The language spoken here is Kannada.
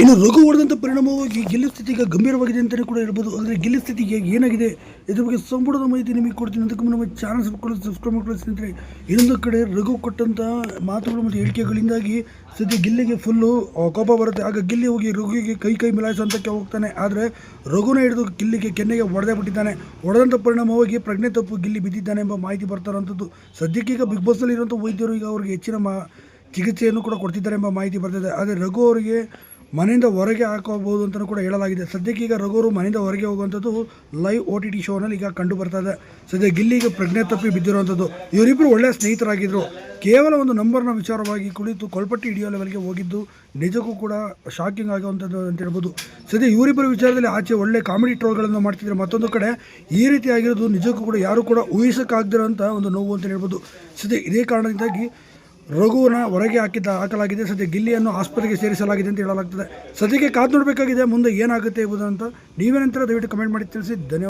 ಇನ್ನು ರಘು ಹೊಡೆದಂಥ ಪರಿಣಾಮವಾಗಿ ಗೆಲ್ಲ ಸ್ಥಿತಿ ಈಗ ಗಂಭೀರವಾಗಿದೆ ಅಂತಲೇ ಕೂಡ ಹೇಳ್ಬೋದು. ಅಂದರೆ ಗೆಲ್ಲ ಸ್ಥಿತಿಗೆ ಏನಾಗಿದೆ? ಇದ್ರ ಬಗ್ಗೆ ಸಂಪೂರ್ಣ ಮಾಹಿತಿ ನಿಮಗೆ ಕೊಡ್ತೀನಿ. ಅದಕ್ಕೆ ನಮ್ಮ ಚಾನಲ್ ಸಬ್ಸ್ಕ್ರೈಬ್ ಸಬ್ಸ್ಕ್ರೈಬ್ ಮಾಡ್ಕೊಳ್ಳಿ ಸ್ನೇಹಿತರೆ. ಇನ್ನೊಂದು ಕಡೆ ರಘು ಕೊಟ್ಟಂಥ ಮಾತುಗಳು ಮತ್ತು ಹೇಳಿಕೆಗಳಿಂದಾಗಿ ಸದ್ಯ ಗಿಲ್ಲಿಗೆ ಫುಲ್ಲು ಕೋಪ ಬರುತ್ತೆ. ಆಗ ಗಿಲ್ಲಿ ಹೋಗಿ ರಘುವಿಗೆ ಕೈ ಕೈ ಮಿಲಾಯಿಸೋಂಥಕ್ಕೆ ಹೋಗ್ತಾನೆ. ಆದರೆ ರಘುನ ಹಿಡಿದು ಗಿಲ್ಲಿಗೆ ಕೆನ್ನೆಗೆ ಹೊಡೆದೇ ಬಿಟ್ಟಿದ್ದಾನೆ. ಹೊಡೆದಂಥ ಪರಿಣಾಮವಾಗಿ ಪ್ರಜ್ಞೆ ತಪ್ಪು ಗಿಲ್ಲಿ ಬಿದ್ದಿದ್ದಾನೆ ಎಂಬ ಮಾಹಿತಿ ಬರ್ತಾರಂಥದ್ದು ಸದ್ಯಕ್ಕೆ ಈಗ ಬಿಗ್ ಬಾಸ್ನಲ್ಲಿ ಇರುವಂಥ ವೈದ್ಯರು ಈಗ ಅವರಿಗೆ ಹೆಚ್ಚಿನ ಮಾ ಚಿಕಿತ್ಸೆಯನ್ನು ಕೂಡ ಕೊಡ್ತಿದ್ದಾರೆ ಎಂಬ ಮಾಹಿತಿ ಬರ್ತಿದೆ. ಆದರೆ ರಘು ಅವರಿಗೆ ಮನೆಯಿಂದ ಹೊರಗೆ ಹಾಕೋಬಹುದು ಅಂತಲೂ ಕೂಡ ಹೇಳಲಾಗಿದೆ. ಸದ್ಯಕ್ಕೆ ಈಗ ರಘುವರು ಮನೆಯಿಂದ ಹೊರಗೆ ಹೋಗುವಂಥದ್ದು ಲೈವ್ ಓ ಟಿ ಟಿ ಶೋನಲ್ಲಿ ಈಗ ಕಂಡು ಬರ್ತಾ ಇದೆ. ಸದ್ಯ ಗಿಲ್ಲಿಗೆ ಪ್ರಜ್ಞೆ ತಪ್ಪಿ ಬಿದ್ದಿರುವಂಥದ್ದು. ಇವರಿಬ್ಬರು ಒಳ್ಳೆಯ ಸ್ನೇಹಿತರಾಗಿದ್ದರು ಕೇವಲ ಒಂದು ನಂಬರ್ನ ವಿಚಾರವಾಗಿ ಕುಳಿತು ಕೊಳ್ಪಟ್ಟಿ ಹಿಡಿಯೋ ಲೆವೆಲ್ಗೆ ಹೋಗಿದ್ದು ನಿಜಕ್ಕೂ ಕೂಡ ಶಾಕಿಂಗ್ ಆಗುವಂಥದ್ದು ಅಂತ ಹೇಳ್ಬೋದು. ಸದ್ಯ ಇವರಿಬ್ಬರ ವಿಚಾರದಲ್ಲಿ ಆಚೆ ಒಳ್ಳೆ ಕಾಮಿಡಿ ಟ್ರೋಲ್ಗಳನ್ನು ಮಾಡ್ತಿದ್ರೆ ಮತ್ತೊಂದು ಕಡೆ ಈ ರೀತಿ ಆಗಿರೋದು ನಿಜಕ್ಕೂ ಕೂಡ ಯಾರು ಕೂಡ ಊಹಿಸೋಕ್ಕಾಗದಿರೋ ಒಂದು ನೋವು ಅಂತ ಹೇಳ್ಬೋದು. ಸದ್ಯ ಇದೇ ಕಾರಣದಿಂದಾಗಿ ರಘುವನ್ನ ಹೊರಗೆ ಹಾಕಿದ ಹಾಕಲಾಗಿದೆ. ಸದ್ಯ ಗಿಲ್ಲಿಯನ್ನು ಆಸ್ಪತ್ರೆಗೆ ಸೇರಿಸಲಾಗಿದೆ ಅಂತ ಹೇಳಲಾಗ್ತದೆ. ಸದ್ಯಕ್ಕೆ ಕಾದು ನೋಡಬೇಕಾಗಿದೆ, ಮುಂದೆ ಏನಾಗುತ್ತೆ ಎಂಬುದಂತ ನೀವೇನಂತರ ದಯವಿಟ್ಟು ಕಮೆಂಟ್ ಮಾಡಿ ತಿಳಿಸಿ. ಧನ್ಯವಾದ.